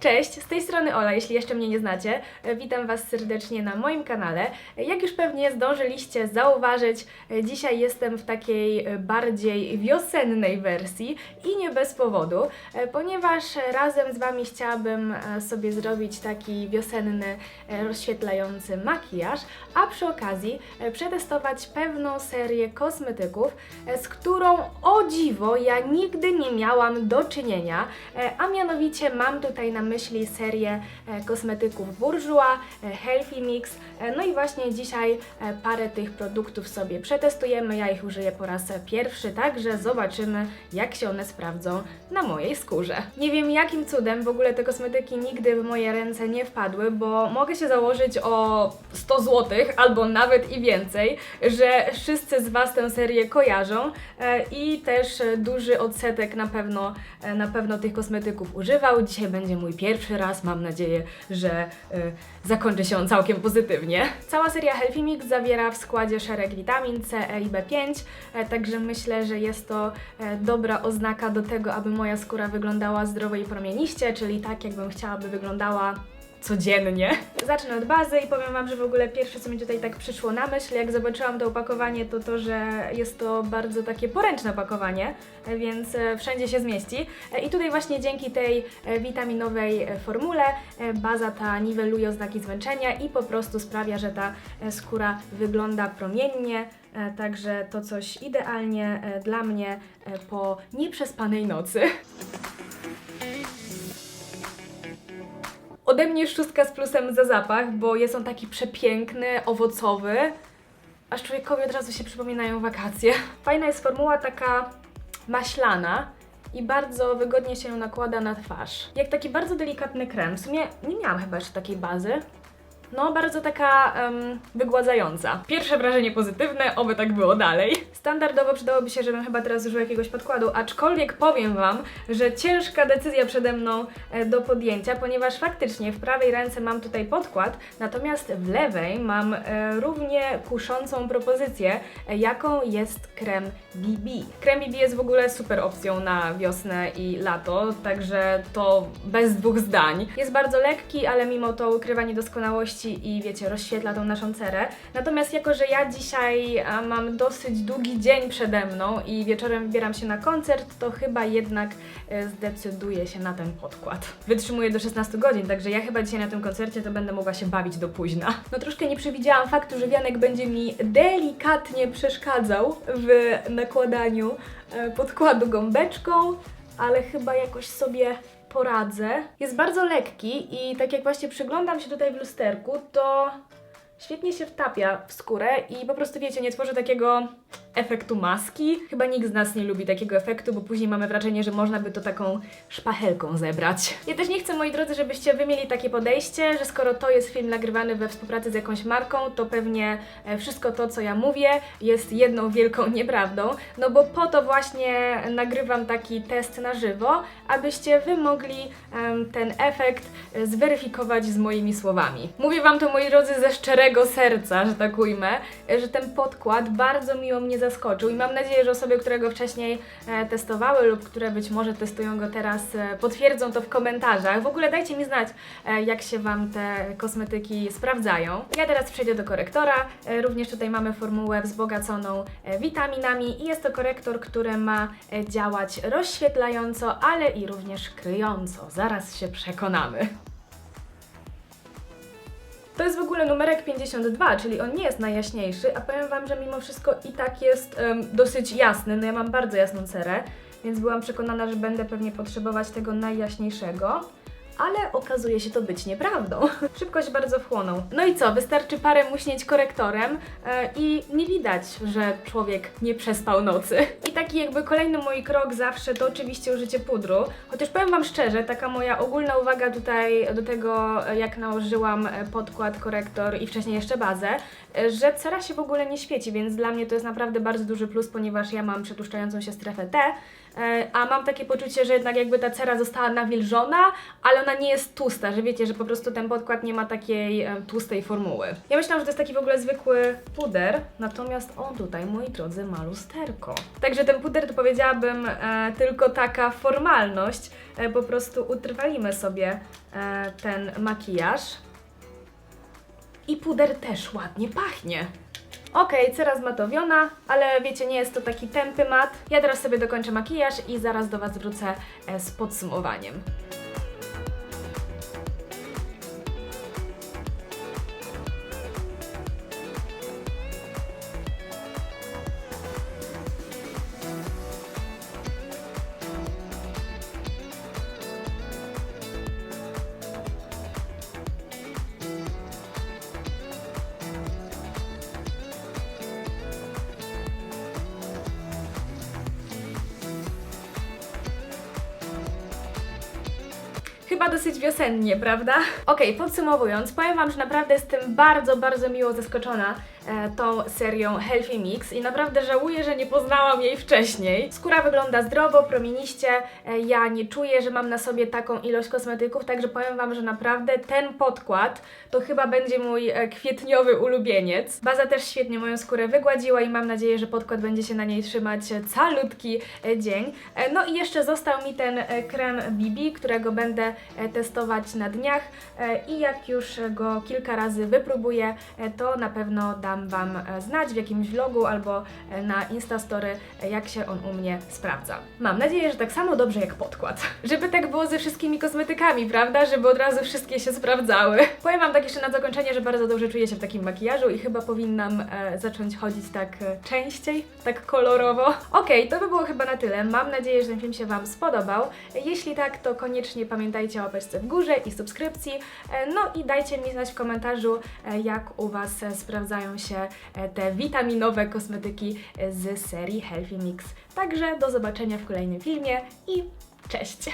Cześć, z tej strony Ola, jeśli jeszcze mnie nie znacie. E, Witam Was serdecznie na moim kanale. E, Jak już pewnie zdążyliście zauważyć, e, dzisiaj jestem w takiej bardziej wiosennej wersji i nie bez powodu, ponieważ razem z Wami chciałabym sobie zrobić taki wiosenny, rozświetlający makijaż, a przy okazji przetestować pewną serię kosmetyków, z którą o dziwo ja nigdy nie miałam do czynienia, a mianowicie mam tutaj na myśli serię e, kosmetyków Bourjois, e, Healthy Mix, e, no i właśnie dzisiaj parę tych produktów sobie przetestujemy, ja ich użyję po raz pierwszy, także zobaczymy jak się one sprawdzą na mojej skórze. Nie wiem jakim cudem w ogóle te kosmetyki nigdy w moje ręce nie wpadły, bo mogę się założyć o 100 zł albo nawet i więcej, że wszyscy z Was tę serię kojarzą i też duży odsetek na pewno, na pewno tych kosmetyków używał. Dzisiaj będzie mój pierwszy raz, mam nadzieję, że e, zakończy się on całkiem pozytywnie. Cała seria Healthy Mix zawiera w składzie szereg witamin C, E i B5, e, także myślę, że jest to e, dobra oznaka do tego, aby moja skóra wyglądała zdrowo i promieniście, czyli tak jakbym chciała, by wyglądała codziennie. Zacznę od bazy i powiem Wam, że w ogóle pierwsze, co mi tutaj tak przyszło na myśl, jak zobaczyłam to opakowanie, to to, że jest to bardzo takie poręczne opakowanie, e, więc e, wszędzie się zmieści. E, I tutaj właśnie dzięki tej witaminowej formule baza ta niweluje oznaki zmęczenia i po prostu sprawia, że ta skóra wygląda promiennie, także to coś idealnie dla mnie po nieprzespanej nocy. Ode mnie szóstka z plusem za zapach, bo jest on taki przepiękny, owocowy, aż człowiekowi od razu się przypominają wakacje. Fajna jest formuła taka maślana i bardzo wygodnie się nakłada na twarz. Jak taki bardzo delikatny krem. W sumie nie miałam chyba jeszcze takiej bazy. No, bardzo taka em, wygładzająca. Pierwsze wrażenie pozytywne, oby tak było dalej. Standardowo przydałoby się, żebym chyba teraz użyła jakiegoś podkładu, aczkolwiek powiem Wam, że ciężka decyzja przede mną e, do podjęcia, ponieważ faktycznie w prawej ręce mam tutaj podkład, natomiast w lewej mam e, równie kuszącą propozycję, e, jaką jest krem BB. Krem BB jest w ogóle super opcją na wiosnę i lato, także to bez dwóch zdań. Jest bardzo lekki, ale mimo to ukrywa niedoskonałości i wiecie, rozświetla tą naszą cerę. Natomiast jako, że ja dzisiaj mam dosyć długi dzień przede mną i wieczorem wybieram się na koncert, to chyba jednak e, zdecyduję się na ten podkład. Wytrzymuję do 16 godzin, także ja chyba dzisiaj na tym koncercie to będę mogła się bawić do późna. No troszkę nie przewidziałam faktu, że wianek będzie mi delikatnie przeszkadzał w nakładaniu e, podkładu gąbeczką, ale chyba jakoś sobie poradzę. Jest bardzo lekki i tak jak właśnie przyglądam się tutaj w lusterku, to świetnie się wtapia w skórę i po prostu wiecie, nie tworzy takiego efektu maski. Chyba nikt z nas nie lubi takiego efektu, bo później mamy wrażenie, że można by to taką szpachelką zebrać. Ja też nie chcę, moi drodzy, żebyście wy mieli takie podejście, że skoro to jest film nagrywany we współpracy z jakąś marką, to pewnie e, wszystko to, co ja mówię, jest jedną wielką nieprawdą. No bo po to właśnie nagrywam taki test na żywo, abyście wy mogli em, ten efekt e, zweryfikować z moimi słowami. Mówię wam to, moi drodzy, ze szczerego serca, że tak ujmę, że ten podkład bardzo miło mnie zaskoczył i mam nadzieję, że osoby, które go wcześniej e, testowały lub które być może testują go teraz, e, potwierdzą to w komentarzach. W ogóle dajcie mi znać, e, jak się Wam te kosmetyki sprawdzają. Ja teraz przejdę do korektora. Również tutaj mamy formułę wzbogaconą witaminami i jest to korektor, który ma działać rozświetlająco, ale i również kryjąco. Zaraz się przekonamy. To jest w ogóle numerek 52, czyli on nie jest najjaśniejszy, a powiem Wam, że mimo wszystko i tak jest em, dosyć jasny. No ja mam bardzo jasną cerę, więc byłam przekonana, że będę pewnie potrzebować tego najjaśniejszego. Ale okazuje się to być nieprawdą. Szybko się bardzo wchłonął. No i co? Wystarczy parę muśnięć korektorem e, i nie widać, że człowiek nie przespał nocy. I taki jakby kolejny mój krok zawsze to oczywiście użycie pudru. Chociaż powiem Wam szczerze, taka moja ogólna uwaga tutaj do tego, e, jak nałożyłam e, podkład, korektor i wcześniej jeszcze bazę, że cera się w ogóle nie świeci, więc dla mnie to jest naprawdę bardzo duży plus, ponieważ ja mam przetłuszczającą się strefę T, a mam takie poczucie, że jednak jakby ta cera została nawilżona, ale ona nie jest tłusta, że wiecie, że po prostu ten podkład nie ma takiej e, tłustej formuły. Ja myślałam, że to jest taki w ogóle zwykły puder, natomiast on tutaj, moi drodzy, ma lusterko. Także ten puder to powiedziałabym e, tylko taka formalność, e, po prostu utrwalimy sobie e, ten makijaż. I puder też ładnie pachnie. Okej, cera zmatowiona, ale wiecie, nie jest to taki tępy mat. Ja teraz sobie dokończę makijaż i zaraz do Was wrócę e, z podsumowaniem. Chyba dosyć wiosennie, prawda? Okej, podsumowując, powiem Wam, że naprawdę jestem bardzo, bardzo miło zaskoczona tą serią Healthy Mix i naprawdę żałuję, że nie poznałam jej wcześniej. Skóra wygląda zdrowo, promieniście, e, ja nie czuję, że mam na sobie taką ilość kosmetyków, także powiem Wam, że naprawdę ten podkład to chyba będzie mój e, kwietniowy ulubieniec. Baza też świetnie moją skórę wygładziła i mam nadzieję, że podkład będzie się na niej trzymać e, calutki e, dzień. E, No i jeszcze został mi ten e, krem BB, którego będę e, testować na dniach e, i jak już go kilka razy wypróbuję, e, to na pewno dam Wam e, znać w jakimś vlogu albo e, na Instastory, e, jak się on u mnie sprawdza. Mam nadzieję, że tak samo dobrze jak podkład. Żeby tak było ze wszystkimi kosmetykami, prawda? Żeby od razu wszystkie się sprawdzały. Powiem Wam tak jeszcze na zakończenie, że bardzo dobrze czuję się w takim makijażu i chyba powinnam e, zacząć chodzić tak częściej, tak kolorowo. Okej, to by było chyba na tyle. Mam nadzieję, że ten film się Wam spodobał. Jeśli tak, to koniecznie pamiętajcie o łapeczce w górze i subskrypcji. E, No i dajcie mi znać w komentarzu, e, jak u Was sprawdzają się e, te witaminowe kosmetyki e, z serii Healthy Mix. Także do zobaczenia w kolejnym filmie i cześć!